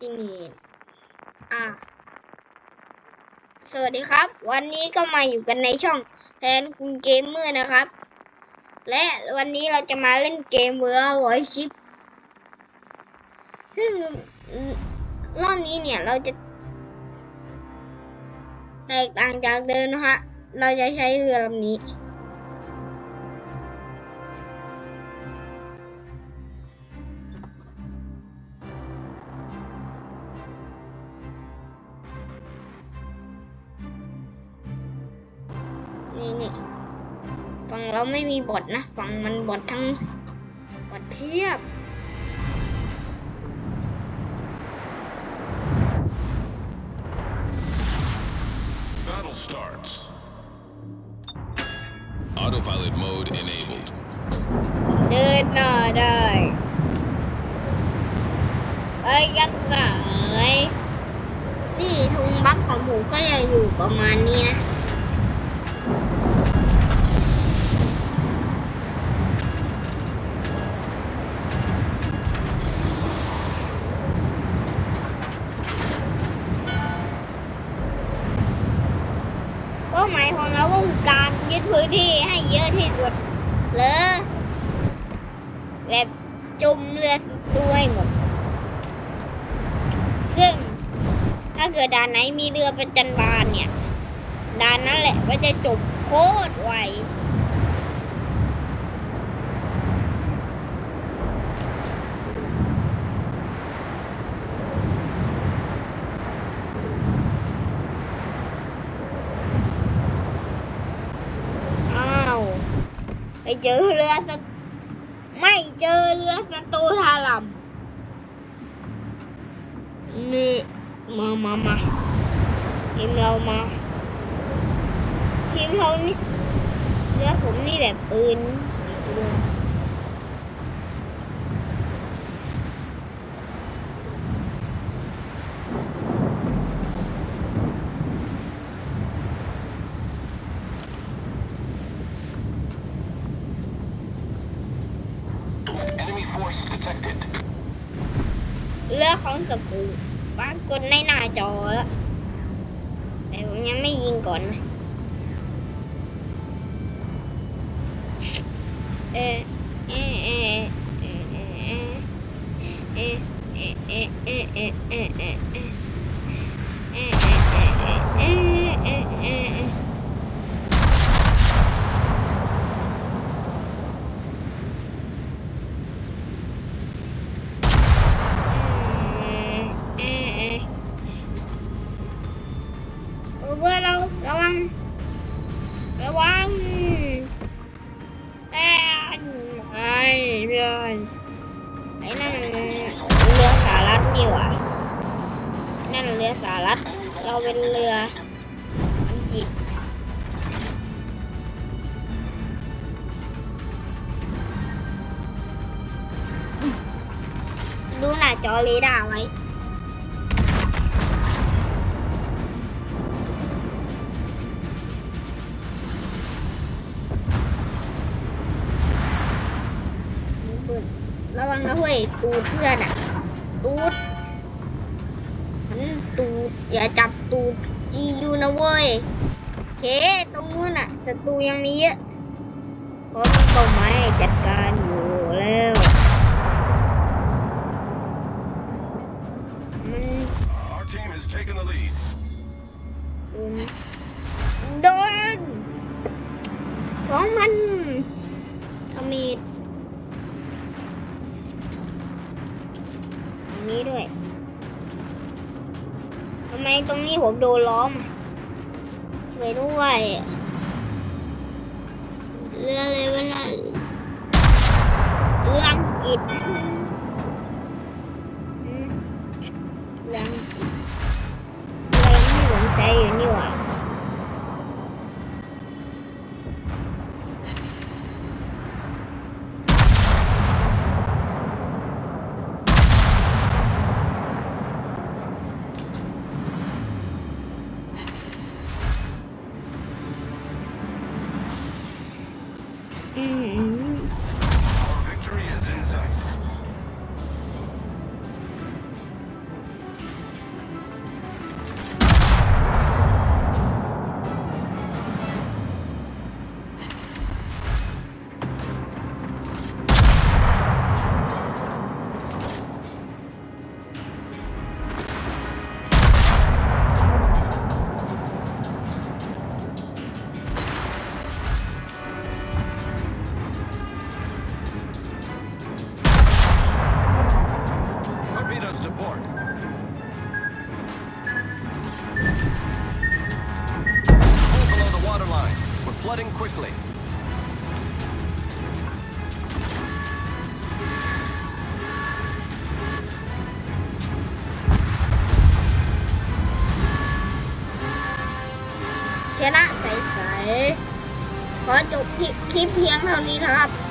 ติเนอะ สวัสดีครับ วันนี้ก็มาอยู่กันในช่องแทนคุณเกมเมอร์นะครับ และวันนี้เราจะมาเล่นเกมเวอร์ไวชิปซึ่งรอบนี้เนี่ยเราจะ แตกต่างจากเดิมนะฮะ เราจะใช้เรือลำนี้ นี่นี่ฝั่งเราไม่มีบอทนะ ฝั่งมันบอททั้งบอทเพียบ Battle starts. Autopilot mode enabled. เดินหน้าได้ไปกันสายนี่ทุงบัฟของผมก็จะอยู่ประมาณนี้นะ เป้าหมายของเราก็คือการยึดพื้นที่ให้เยอะที่สุดเลยแบบจุมเรือศัตรูให้หมด ซึ่งถ้าเกิดด่านไหนมีเรือประจันบานเนี่ย ด่านนั้นแหละมันจะจบโคตรไวอ้าวไปเจอเรือสตไม่เจอเรือสตูทาลัมนี่มามามาทีมเรามา ทีมเรานี่เรือผมนี่แบบปืนๆ Enemy force detected. เรือของสปูปรากฏในหน้าจอแล้วแต่ผมยังไม่ยิงก่อนนะ 诶、 รือสารัฐ เราเป็นเรืออังกฤษดูหน้าจอเรดาร์ไว้ระวังนะเว้ยตูดเพื่อนอะตูด ตูดอย่าจับตูดจียูนะเว้ยโอเคตรงนู้นอะศัตรูยังมีเยอะเพราะมีเป้าหมายให้จัดการอยู่แล้วมัน Our team has taken the lead. โดนสองพันอเมดอันนี้ด้วยทำ ไมตรงนี้ผมโดนล้อมช่วยด้วยเรื่องอะไรวะนั่นเรื่องกิจ quickly. ชนะใสๆขอจบคลิปเพียงเท่านี้นะครับ